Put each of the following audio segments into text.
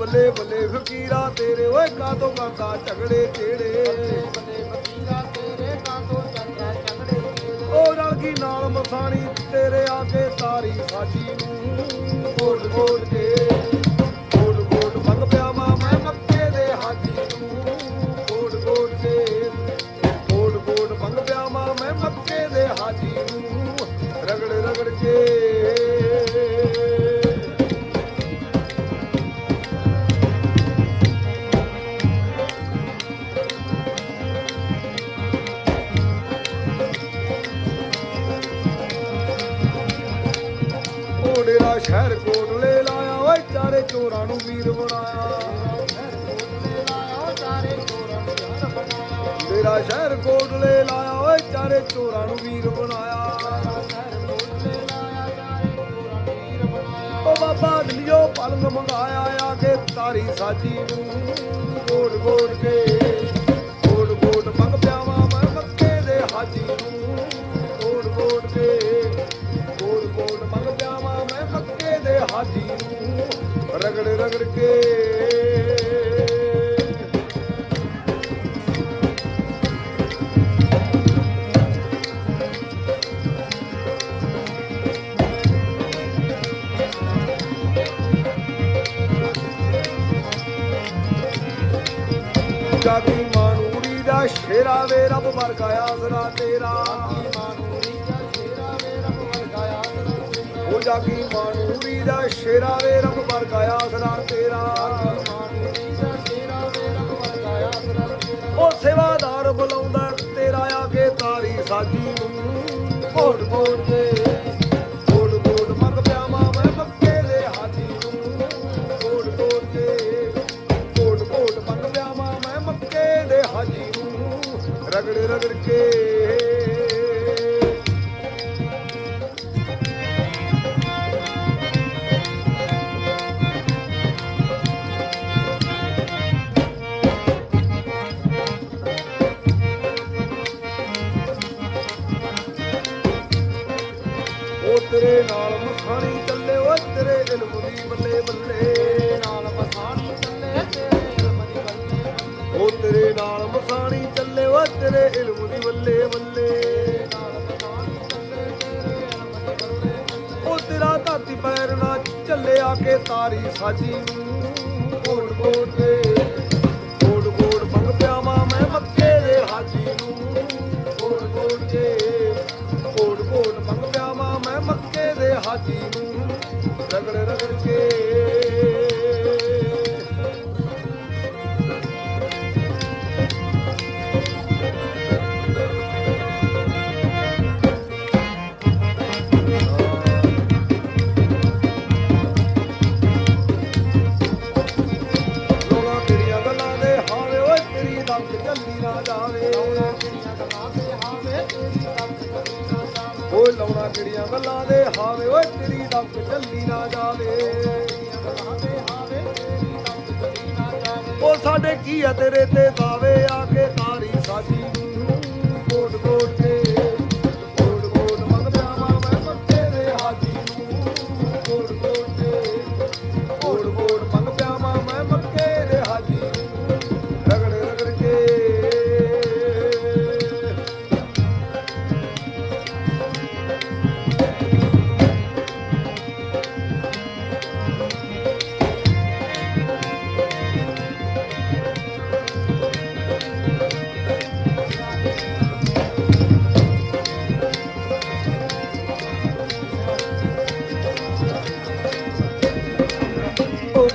ਬੱਲੇ ਬੱਲੇ ਫਕੀਰਾ ਤੇਰੇ, ਓਏ ਕਾਤੋਂ ਕਰਦਾ ਝਗੜੇ ਕਿਹੜੇ ਬੱਲੇ ਫਕੀਰਾ ਤੇਰੇ? ਕਾਂਤੋਂ ਚੰਗਾ ਝਗੜੇ ਉਹ ਰਲ ਗਈ ਨਾਲ ਮਸਾਣੀ, ਤੇਰੇ ਆ ਕੇ ਸਾਰੀ ਸਾਜੀ ਨੂੰ ਗੋਡ ਗੋਡ ਕੇ ਗੋਡ ਗੋਡ ਮੰਗ ਪਿਆ ਮਾਂ ਉਹ ਡੇਰਾ ਸ਼ਹਿਰ ਕੋਟਲੇ ਲਾਇਆ ਓਏ, ਚਾਰੇ ਚੋਰਾਂ ਨੂੰ ਵੀਰ ਬਣਾਇਆ। ਕੋਟਲੇ ਸ਼ਹਿਰ ਕੋਟਲੇ ਲਾਇਆ ਓਏ, ਚਾਰੇ ਚੋਰਾਂ ਨੂੰ ਵੀਰ ਬਣਾਇਆ। ਸ਼ਹਿਰ ਉਹ ਬਾਬਾ ਦਿੱਲੀਓ ਪਲੰਗ ਮੰਗਾਇਆ ਆ ਕੇ ਤਾਰੀ ਸਾਜੀ ਨੂੰ ਗੋਡ ਗੋਡ ਕੇ। ਮੱਕੇ ਨੂੰ ਰਗੜ ਰਗੜ ਕੇ। ਜਾਗੀ ਮਾਨੂੜੀ ਦਾ ਸ਼ੇਰਾ ਵੇ ਰੱਬ ਵਰਗਾ ਆਸਰਾ ਤੇਰਾ। ਮਾਨੂਰੀ ਤੇਰਾ ਦਾ ਸ਼ੇਰਾ ਵੇ ਰੱਬ ਵਰਗਾ ਆਸਰਾ ਤੇਰਾ ਮਾਨੂਰੀ ਦਾ ਸ਼ੇਰਾ ਵੇ ਰੱਬ ਵਰਗਾ ਆਸਰਾ ਤੇਰਾ। ਉਹ ਸੇਵਾਦਾਰ ਬੁਲਾਉਂਦਾ ਤੇਰਾ ਆ ਕੇ ਤਾਰੀ ਸਾਜੀ ਨੂੰ। ਕੋਟ ਕੋਟ ਕੇ ਕੋਟ ਕੋਟ ਤੇਰੇ ਨਾਲ ਮਖਾਣੀ ਚੱਲੇ ਓ ਤੇਰੇ ਇਲਮ ਦੀ ਬੱਲੇ ਬੱਲੇ। ਨਾਲ ਬਸਾਣੀ ਚੱਲੇ ਤੇਰੇ ਇਲਮ ਦੀ ਬੱਲੇ ਬੱਲੇ ਉਹ ਤੇਰੇ ਨਾਲ ਮਖਾਣੀ ਚੱਲੇ ਓ ਤੇਰੇ ਇਲਮ ਦੀ ਬੱਲੇ ਬੱਲੇ। ਨਾਲ ਉਹ ਤੇਰਾ ਧਰਤੀ ਪੈਰ ਨਾ ਚੱਲੇ ਆ ਕੇ ਤਾਰੀ ਸਾਜੀ ਨੂੰ। ਕੋੜ ਕੋੜ ਓਏ ਲਾਉਣਾ ਕਿਹੜੀਆਂ ਗੱਲਾਂ ਦੇ? ਹਾਵੇ ਓਏ ਤੇਰੀ ਦਮ ਚੱਲੀ ਨਾ ਜਾਵੇ। ਉਹ ਸਾਡੇ ਕੀ ਆ ਤੇਰੇ ਤੇ ਦਾਵੇ ਆ ਕੇ ਤਾਰੀ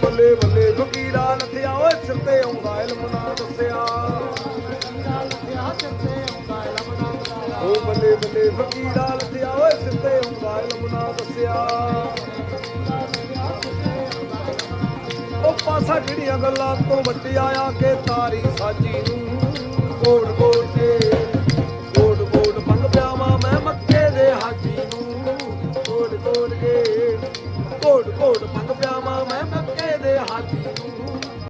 ਬੱਲੇ ਬੱਲੇ ਫਕੀਰਾ ਨਥਿਆ, ਓਏ ਸਿਰ ਤੇ ਆਉਂਦਾ ਇਲਮ ਨਾ ਦੱਸਿਆ। ਕੀੜਾ ਉਹ ਬੱਲੇ ਬੱਲੇ ਫਕੀਰਾ ਨਥਿਆ, ਓਏ ਸਿਰ ਤੇ ਆਉਂਦਾ ਇਲਮ ਨਾ ਦੱਸਿਆ। ਉਹ ਪਾਸਾ ਕਿਹੜੀਆਂ ਗੱਲਾਂ ਤੋਂ ਵੱਟਿਆ ਆ ਕੇ ਤਾਰੀ ਸਾਜੀ ਨੂੰ?